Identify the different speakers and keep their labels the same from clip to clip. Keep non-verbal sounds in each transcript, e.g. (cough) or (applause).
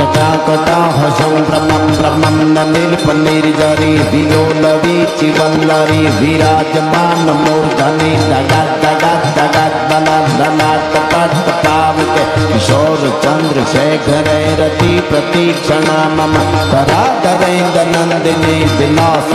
Speaker 1: કટા હસમ બ્રહ્મમ બ્રહ્મમ નીલ પનીર જરી વિલોલવી ચિવલ્લરી વિરાજમાન મૂર્ધની દગા દગા દગા દલા દલા ટપટ પાવકે કિશોર ચંદ્ર શેખરે રતિ પ્રતીક્ષણા મમ ધરાધરેન્દ નંદિની વિલાસ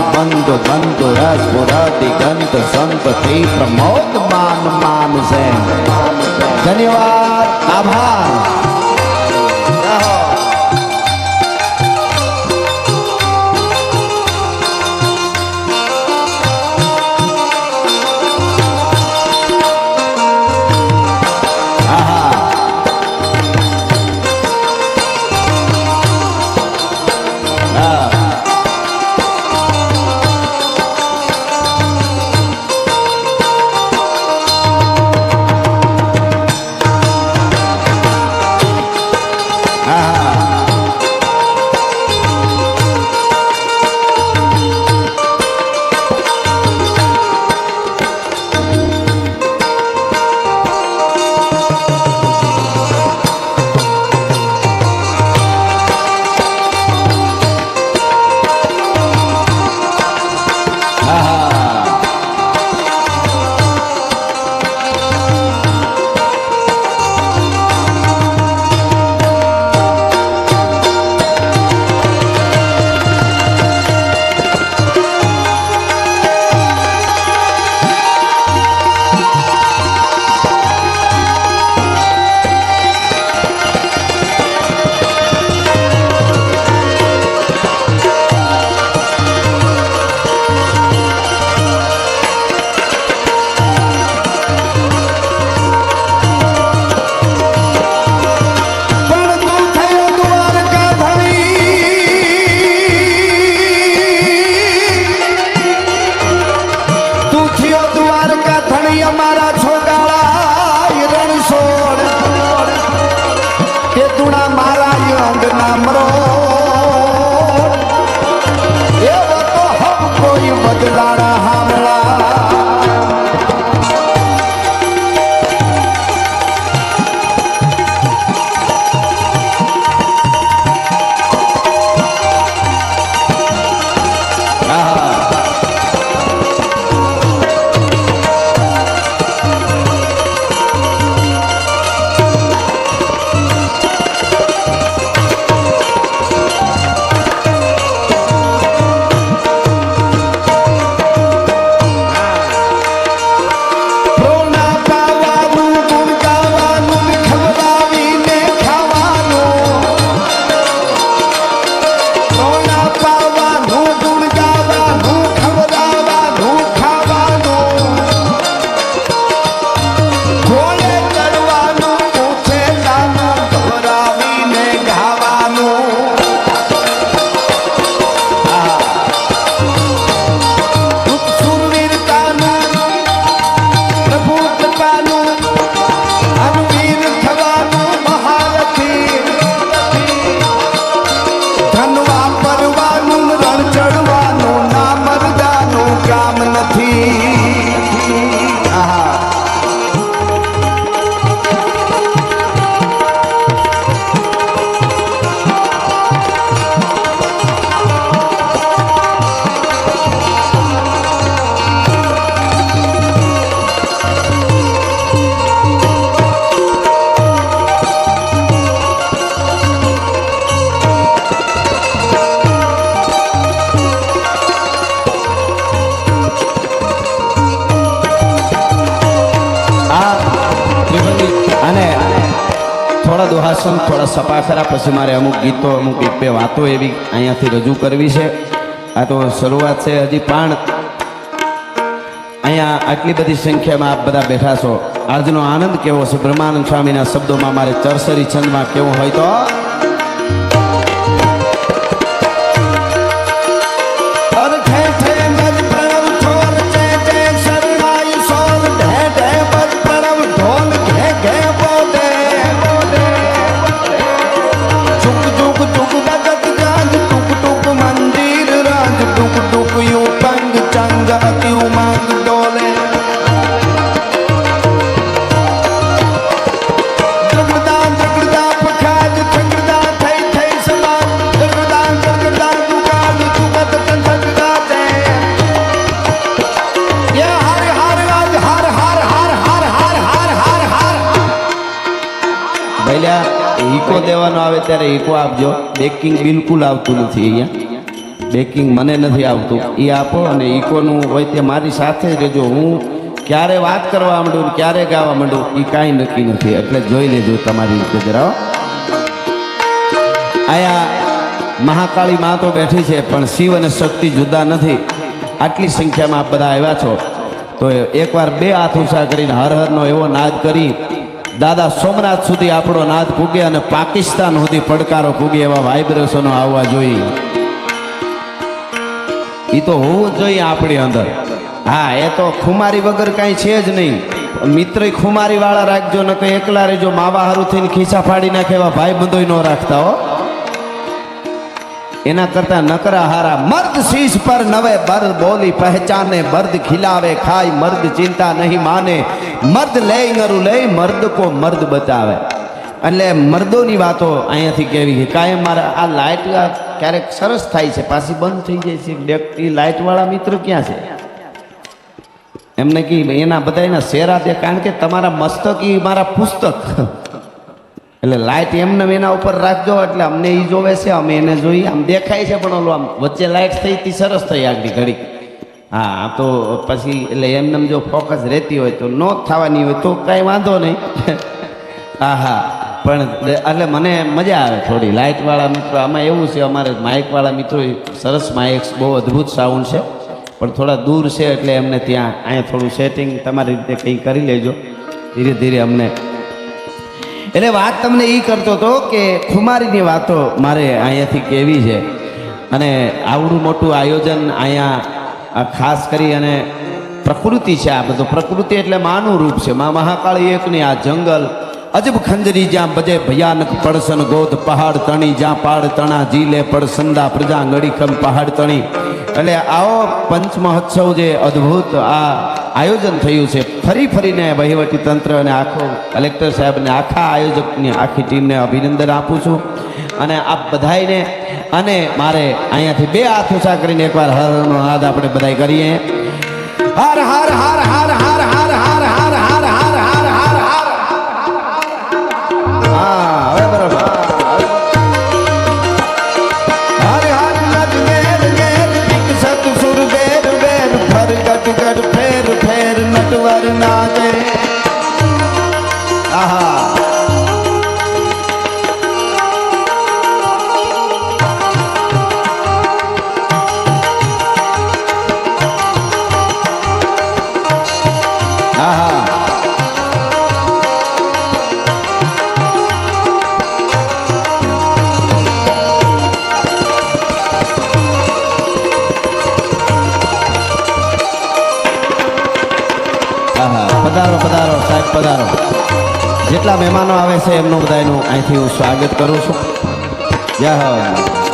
Speaker 1: દોહાસન થોડા સપા ખરા, પછી મારે અમુક ગીતો, અમુક એક બે વાતો એવી અહીંયાથી રજૂ કરવી છે. આ તો શરૂઆત છે હજી, પણ અહીંયા આટલી બધી સંખ્યામાં આપ બધા બેઠા છો. આજનો આનંદ કેવો છે? બ્રહ્માનંદ સ્વામીના શબ્દોમાં મારે ચરસરી છંદમાં કેવો હોય તો? ઈકો આવે ત્યારે ઈકો આપજો. બેકિંગ બિલકુલ આવતું નથી અહીંયા. બેકિંગ મને નથી આવતું. એ આપો અને ઈકોનું હોય તે મારી સાથે રહેજો. હું ક્યારે વાત કરવા માંડું ક્યારે ગાવા માંડું એ કાંઈ નક્કી નથી. એટલે જોઈ લેજો તમારી રીતે જરાઓ આયા મહાકાળી માં તો બેઠી છે, પણ શિવ અને શક્તિ જુદા નથી. આટલી સંખ્યામાં આપ બધા આવ્યા છો. તો એકવાર બે હાથ ઊંચા કરીને હર હરનો એવો નાદ કરી દાદા સોમનાથ સુધી આપણો નાદ પૂગે અને પાકિસ્તાન સુધી પડકારો પૂગે એવા વાઇબ્રેશનો આવવા જોઈએ. એ તો હોવું જોઈએ આપણી અંદર. હા, એ તો ખુમારી વગર કાંઈ છે જ નહીં. મિત્ર ખુમારી વાળા રાખજો, ન કંઈ એકલા રહેજો. માવા હારું થઈને ખીસા ફાડી નાખે એવા ભાઈ બંધોય ન રાખતા હો. એના કરતા નકરા હારા મર્દ શીશ પર નવે બર્દ બોલી પહેચાને મર્દ ખિલાવે, ખાય, મર્દ ચિંતા નહીં માને. મર્દ લે નરું લે, મર્દ કો મર્દ બતાવે. એટલે મર્દોની વાતો અહીંયાથી કેવી છે? કાયમ મારા આ લાઇટ ક્યારેક સરસ થાય છે, પાછી બંધ થઈ જાય છે. વ્યક્તિ લાઇટવાળા મિત્ર ક્યાં છે? એમને કી એના બધા એના શેરા દે, કારણ કે તમારા મસ્તક એ મારા પુસ્તક. એટલે લાઇટ એમને એના ઉપર રાખજો, એટલે અમને એ જોવે છે, અમે એને જોઈએ. આમ દેખાય છે પણ ઓલું આમ વચ્ચે લાઇટ થઈ તી, સરસ થઈ આગળ ઘડી હા તો પછી એટલે એમને જો ફોકસ રહેતી હોય તો નો થવાની હોય તો કાંઈ વાંધો નહીં. (laughs) હા હા પણ એટલે મને મજા આવે થોડી. લાઇટવાળા મિત્રો, આમાં એવું છે અમારે માઇકવાળા મિત્રો સરસ માઇક બહુ અદ્ભુત સાઉન્ડ છે. પણ થોડા દૂર છે એટલે એમને ત્યાં અહીંયા થોડું સેટિંગ તમારી રીતે કંઈ કરી લેજો. ધીરે ધીરે અમને. એટલે વાત તમને એ કરતો હતો કે ખુમારીની વાતો મારે અહીંયાથી કેવી છે. અને આવડું મોટું આયોજન અહીંયા આ ખાસ કરી અને પ્રકૃતિ છે આ બધું. પ્રકૃતિ એટલે માનું રૂપ છે. મા મહાકાળી એકની આ જંગલ, અજબ ખંજરી જ્યાં બજે ભયાનક પડસન ગોધ પહાડ તણી, જ્યાં પાડ તણા જીલે પડસંદા પ્રજા ગળીખમ પહાડ તણી. એટલે આવો પંચ મહોત્સવ જે અદ્ભુત આ આયોજન થયું છે. ફરી ફરીને વહીવટી તંત્ર અને આખો કલેક્ટર સાહેબને, આખા આયોજકની, આખી ટીમને અભિનંદન આપું છું. અને આપ બધાને અને મારે અહીંયાથી બે હાથ ઊંચા કરીને એકવાર હર હરનો નાદ આપણે બધાય કરીએ. હર હર હર હર પધારો પધારો, સાહેબ, પધારો. જેટલા મહેમાનો આવે છે, એમનું બધાનું અહીંથી હું સ્વાગત કરું છું. જય હો.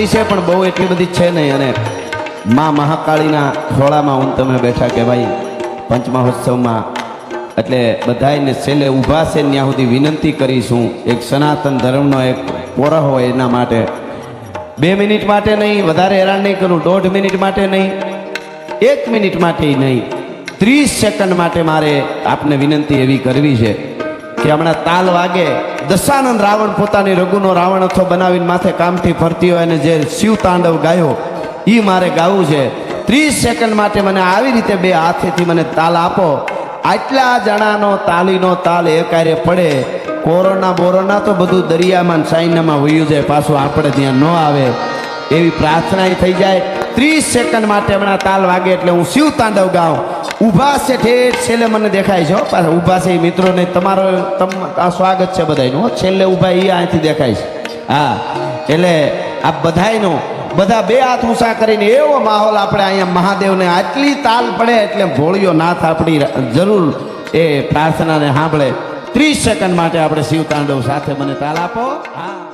Speaker 1: ઠંડી છે, પણ બહુ એટલી બધી છે નહીં. અને મા મહાકાળીના ખોળામાં હું તમે બેઠા કે ભાઈ પંચમહોત્સવમાં, એટલે બધાયને છેલ્લે ઊભા છે ત્યાં સુધી વિનંતી કરીશું એક સનાતન ધર્મનો એક પોરહ હોય એના માટે. બે મિનિટ માટે નહીં, વધારે હેરાન નહીં કરું. દોઢ મિનિટ માટે નહીં, એક મિનિટ માટે નહીં. ત્રીસ સેકન્ડ માટે મારે આપને વિનંતી એવી કરવી છે કે હમણાં તાલ વાગે દશાનંદ રાવણ પોતાની રઘુનો રાવણ અથો બનાવીને માથે કામથી ફરતી હોય અને જે શિવ તાંડવ ગાયો એ મારે ગાવું છે. ત્રીસ સેકન્ડ માટે મને આવી રીતે બે હાથેથી મને તાલ આપો. આટલા જણાનો તાલીનો તાલ એકારે પડે. કોરોના બોરોના તો બધું દરિયામાં સાઈનામાં વયું જાય. પાછું આપણે ત્યાં ન આવે. એવી પ્રાર્થના થઈ જાય. ત્રીસ સેકન્ડ માટે હમણાં તાલ વાગે એટલે હું શિવ તાંડવ ગાઉં ઊભા છે ઠેઠ, છેલ્લે મને દેખાય છે. પાછા. ઊભા છે મિત્રોને તમારો તમ આ સ્વાગત છે બધાયનું હો. છેલ્લે ઊભા એ અહીંથી દેખાય છે. હા, એટલે આ બધાયનો, બધા બે હાથ ઊંચા કરીને એવો માહોલ આપણે અહીંયા મહાદેવને આટલી તાલ પડે એટલે ભોળિયો નાથ આપણી જરૂર એ પ્રાર્થનાને સાંભળે. ત્રીસ સેકન્ડ માટે આપણે શિવ તાંડવ સાથે મને તાલ આપો. હા.